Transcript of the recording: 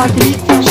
Sakinlik